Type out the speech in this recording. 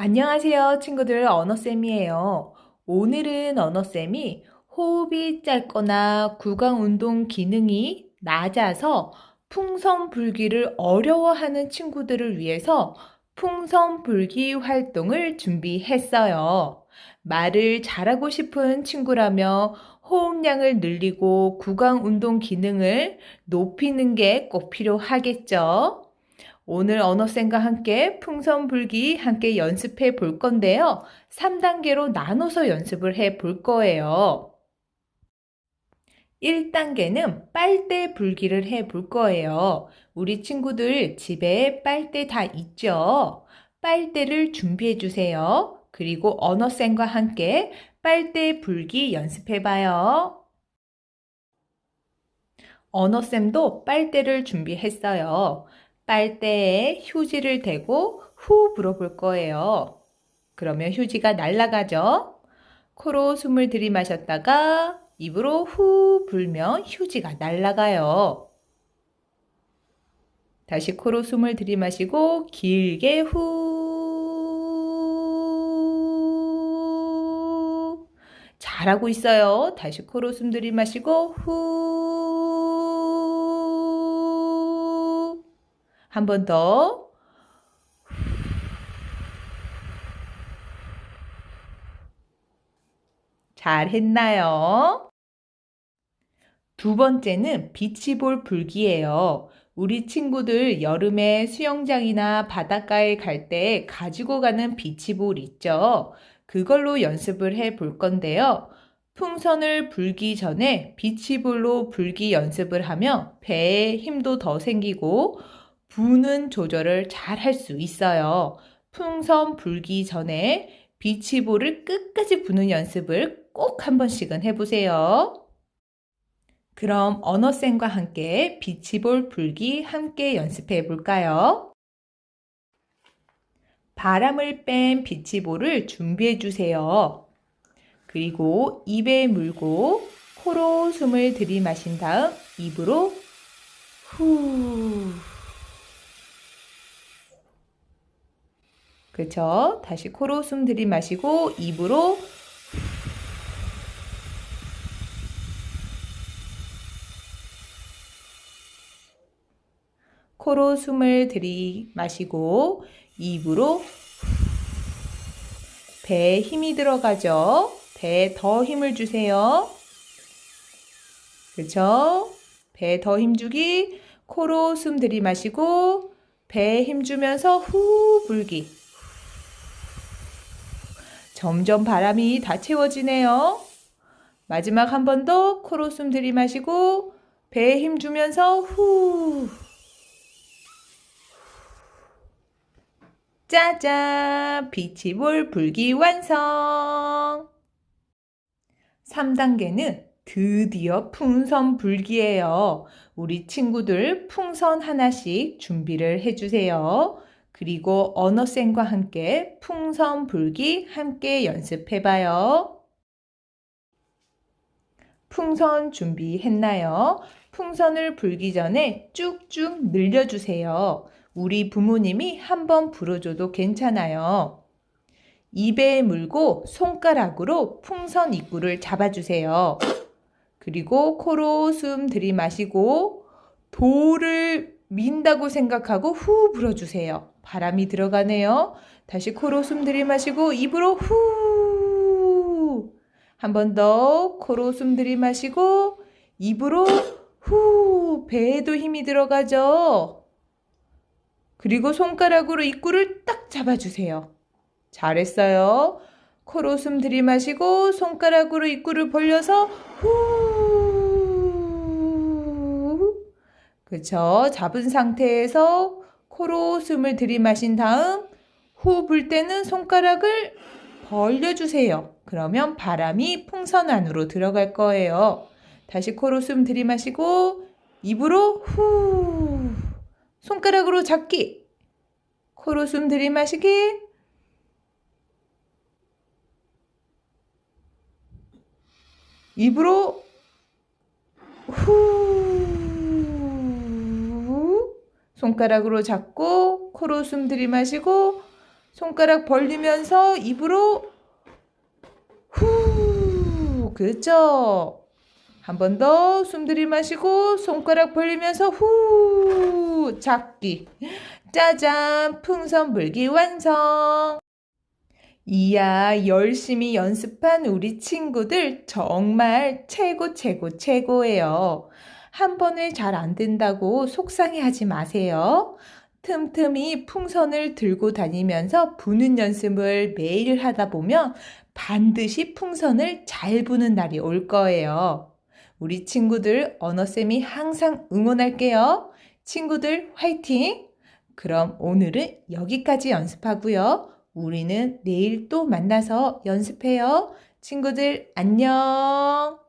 안녕하세요, 친구들. 언어쌤이에요. 오늘은 언어쌤이 호흡이 짧거나 구강 운동 기능이 낮아서 풍선 불기를 어려워하는 친구들을 위해서 풍선 불기 활동을 준비했어요. 말을 잘하고 싶은 친구라며 호흡량을 늘리고 구강 운동 기능을 높이는 게 꼭 필요하겠죠. 오늘 언어쌤과 함께 풍선 불기 함께 연습해 볼 건데요. 3단계로 나눠서 연습을 해 볼 거예요. 1단계는 빨대 불기를 해 볼 거예요. 우리 친구들 집에 빨대 다 있죠? 빨대를 빨대를 주세요. 그리고 언어쌤과 함께 빨대 불기 연습해 봐요. 언어쌤도 빨대를 준비했어요. 빨대에 휴지를 대고 후 불어볼 거예요. 그러면 휴지가 날아가죠? 코로 숨을 들이마셨다가 입으로 후 불면 휴지가 날아가요. 다시 코로 숨을 들이마시고 길게 후 잘하고 있어요. 다시 코로 숨 들이마시고 후 한 번 더. 잘 했나요? 두 번째는 비치볼 불기예요. 우리 친구들 여름에 수영장이나 바닷가에 갈 때 가지고 가는 비치볼 있죠? 그걸로 연습을 해 볼 건데요. 풍선을 불기 전에 비치볼로 불기 연습을 하면 배에 힘도 더 생기고 부는 조절을 잘 할 수 있어요. 풍선 불기 전에 비치볼을 끝까지 부는 연습을 꼭 한 번씩은 해보세요. 그럼 언어쌤과 함께 비치볼 불기 함께 연습해 볼까요? 바람을 뺀 비치볼을 준비해 주세요. 그리고 입에 물고 코로 숨을 들이마신 다음 입으로 후 그렇죠? 다시 코로 숨 들이마시고 입으로 코로 숨을 들이마시고 입으로 배에 힘이 들어가죠. 배에 더 힘을 주세요. 그렇죠? 배에 더 힘주기. 코로 숨 들이마시고 배에 힘 주면서 후 불기. 점점 바람이 다 채워지네요. 마지막 한 번 더 코로 숨 들이마시고 배에 힘 주면서 후. 짜잔! 비치볼 불기 완성! 3단계는 드디어 풍선 불기예요. 우리 친구들 풍선 하나씩 준비를 해주세요. 그리고 언어쌤과 함께 풍선 불기 함께 연습해 봐요. 풍선 준비했나요? 풍선을 불기 전에 쭉쭉 늘려주세요. 우리 부모님이 한번 불어줘도 괜찮아요. 입에 물고 손가락으로 풍선 입구를 잡아주세요. 그리고 코로 숨 들이마시고 돌을 민다고 생각하고 후 불어주세요. 바람이 들어가네요. 다시 코로 숨 들이마시고 입으로 후. 한 번 더 코로 숨 들이마시고 입으로 후. 배에도 힘이 들어가죠. 그리고 손가락으로 입구를 딱 잡아주세요. 잘했어요. 코로 숨 들이마시고 손가락으로 입구를 벌려서 후. 그쵸. 잡은 상태에서 코로 숨을 들이마신 다음 후 불 때는 손가락을 벌려주세요. 그러면 바람이 풍선 안으로 들어갈 거예요. 다시 코로 숨 들이마시고 입으로 후 손가락으로 잡기 코로 숨 들이마시기 입으로 후 손가락으로 잡고 코로 숨 들이마시고 손가락 벌리면서 입으로 후. 그렇죠. 한 번 더 숨 들이마시고 손가락 벌리면서 후. 잡기. 짜잔. 풍선 불기 완성. 이야, 열심히 연습한 우리 친구들 정말 최고, 최고, 최고예요. 한 번에 잘 안 된다고 속상해 하지 마세요. 틈틈이 풍선을 들고 다니면서 부는 연습을 매일 하다 보면 반드시 풍선을 잘 부는 날이 올 거예요. 우리 친구들 언어쌤이 항상 응원할게요. 친구들 화이팅! 그럼 오늘은 여기까지 연습하고요. 우리는 내일 또 만나서 연습해요. 친구들 안녕!